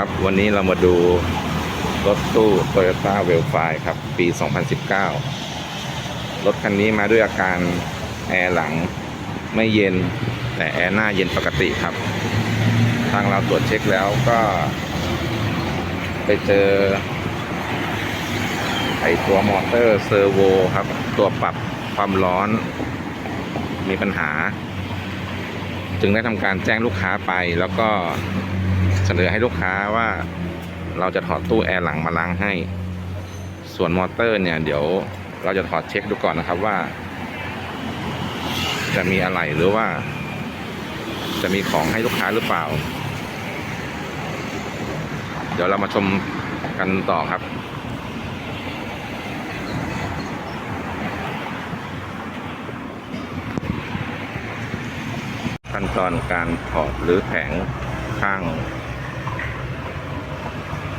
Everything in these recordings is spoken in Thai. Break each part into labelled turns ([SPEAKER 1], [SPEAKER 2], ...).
[SPEAKER 1] ครับ วันนี้เรามาดูรถตู้ Toyota w e l f i ครับ ปี 2019 รถคันนี้มาด้วยอาการแอร์หลังไม่เย็น แต่แอร์หน้าเย็นปกติครับ ทางเราตรวจเช็คแล้วก็ ไปเจอ ไอตัวมอเตอร์เซอร์โวครับ ตัวปรับความร้อนมีปัญหา จึงได้ทำการแจ้งลูกค้าไปแล้วก็ เสนอให้ลูกค้าว่าเราจะถอดตู้แอร์หลังมาล้างให้ ส่วนมอเตอร์เนี่ย เดี๋ยวเราจะถอดเช็คดูก่อนนะครับว่า จะมีอะไรหรือว่า จะมีของให้ลูกค้าหรือเปล่า เดี๋ยวเรามาชมกันต่อครับขั้นตอนการถอดหรือแผงข้าง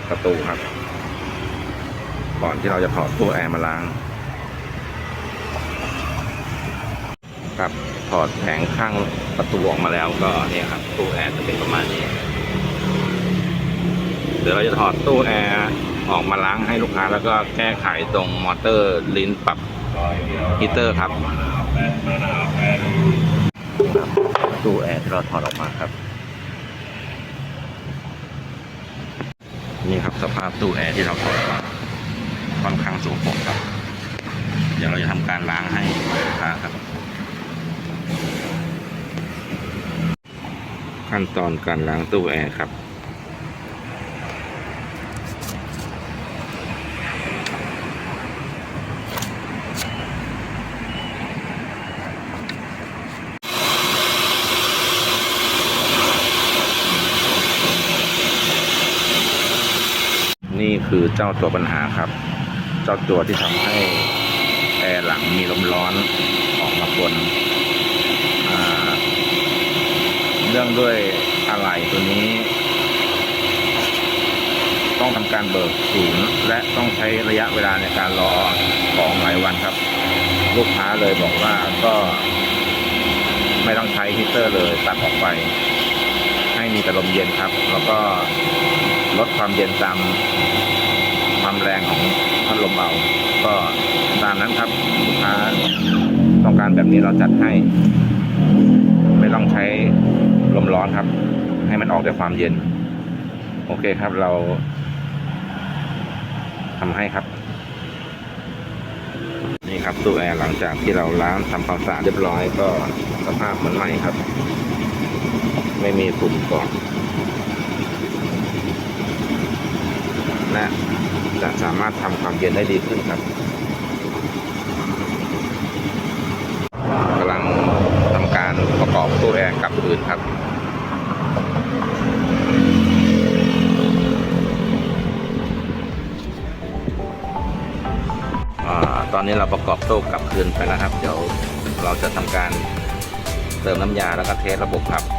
[SPEAKER 1] ประตูครับ ก่อนที่เราจะถอดตู้แอร์มาล้างครับถอดแผงข้างประตูออกมาแล้วก็เนี่ยครับ ตู้แอร์จะเป็นประมาณนี้ เดี๋ยวเราจะถอดตู้แอร์ออกมาล้างให้ลูกค้า แล้วก็แก้ไขตรงมอเตอร์ลิ้นปรับฮีเตอร์ครับตู้แอร์ที่เราถอดออกมาครับ นี่ครับสภาพตู้แอร์ที่เราถอดออกมาค่อนข้างสกปรกครับ เดี๋ยวเราจะทำการล้างให้ลูกค้าครับ ขั้นตอนการล้างตู้แอร์ครับ นี่ คือเจ้าตัวปัญหาครับ เจ้าตัวที่ทำให้แอร์หลังมีลมร้อนออกมาปนเรื่องด้วยอะไรตัวนี้ ต้องทำการเบิกศูนย์และต้องใช้ระยะเวลาในการรอของหลายวันครับ ลูกค้าเลยบอกว่าก็ไม่ต้องใช้ฮีตเตอร์เลยตัดออกไป ให้มีแต่ลมเย็นครับ แล้วก็ลดความเย็นตาม ความแรงของพัดลมเอาก็ตามนั้นครับลูกค้าต้องการแบบนี้เราจัดให้ ไม่ต้องใช้ลมร้อนครับ ให้มันออกแต่ความเย็น โอเคครับเราทำให้ครับ นี่ครับตู้แอร์หลังจากที่เราล้างทำความสะอาดเรียบร้อยก็สภาพเหมือนใหม่ครับ ไม่มีฝุ่นเกาะและ จะสามารถทำความเย็นได้ดีขึ้นครับกำลังทำการประกอบตู้แอร์กลับคืนครับอตอนนี้เราประกอบตู้กลับคืนไปแล้วครับ เดี๋ยวเราจะทำการเติมน้ำยาแล้วก็เทสระบบครับ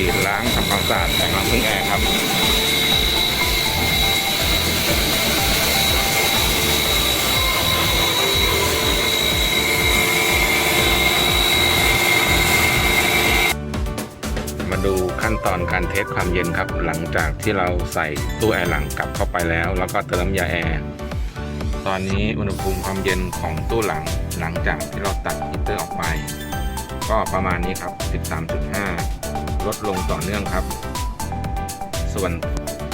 [SPEAKER 1] ฉีดล้างทำความสะอาดแผงล้างเครื่งแอร์ครับมาดูขั้นตอนการเทสความเย็นครับ หลังจากที่เราใส่ตู้แอร์หลังกลับเข้าไปแล้ว แล้วก็เติมน้ำยาแอร์ตอนนี้อุณหภูมิความเย็นของตู้หลังหลังจากที่เราตัดฮีตเตอร์ออกไป ก็ประมาณนี้ครับ 13.5 ลดลงต่อเนื่องครับ ส่วน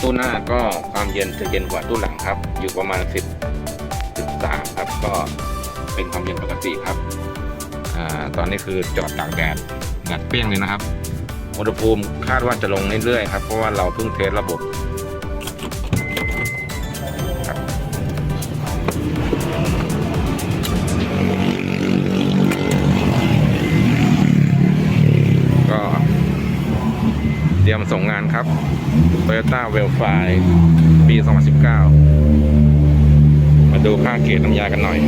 [SPEAKER 1] ตู้หน้าก็ความเย็นจะเย็นกว่าตู้หลังครับ อยู่ประมาณ 10 13 ครับ ก็เป็นความเย็นปกติครับอาตอนนี้คือจอดตากแดดแดดเปรี้ยงเลยนะครับ อุณหภูมิคาดว่าจะลงเรื่อยๆครับ เพราะว่าเราเพิ่งเทสระบบ ยมส่งงานครับ Toyota w e l f i ปี 2019 มาดูค่าเกรดน้ำยากันหน่อย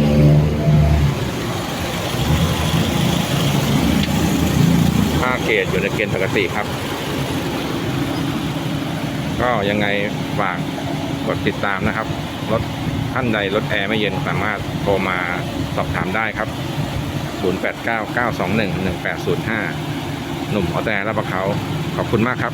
[SPEAKER 1] ค่าเกรดอยู่ในเกณฑ์ปกติครับ ก็ยังไงฝากกดติดตามนะครับ รถท่านใดรถแอร์ไม่เย็นสามารถโทรมาสอบถามได้ครับ 0899211805 หนุ่มออแตและประเขา ขอบคุณมากครับ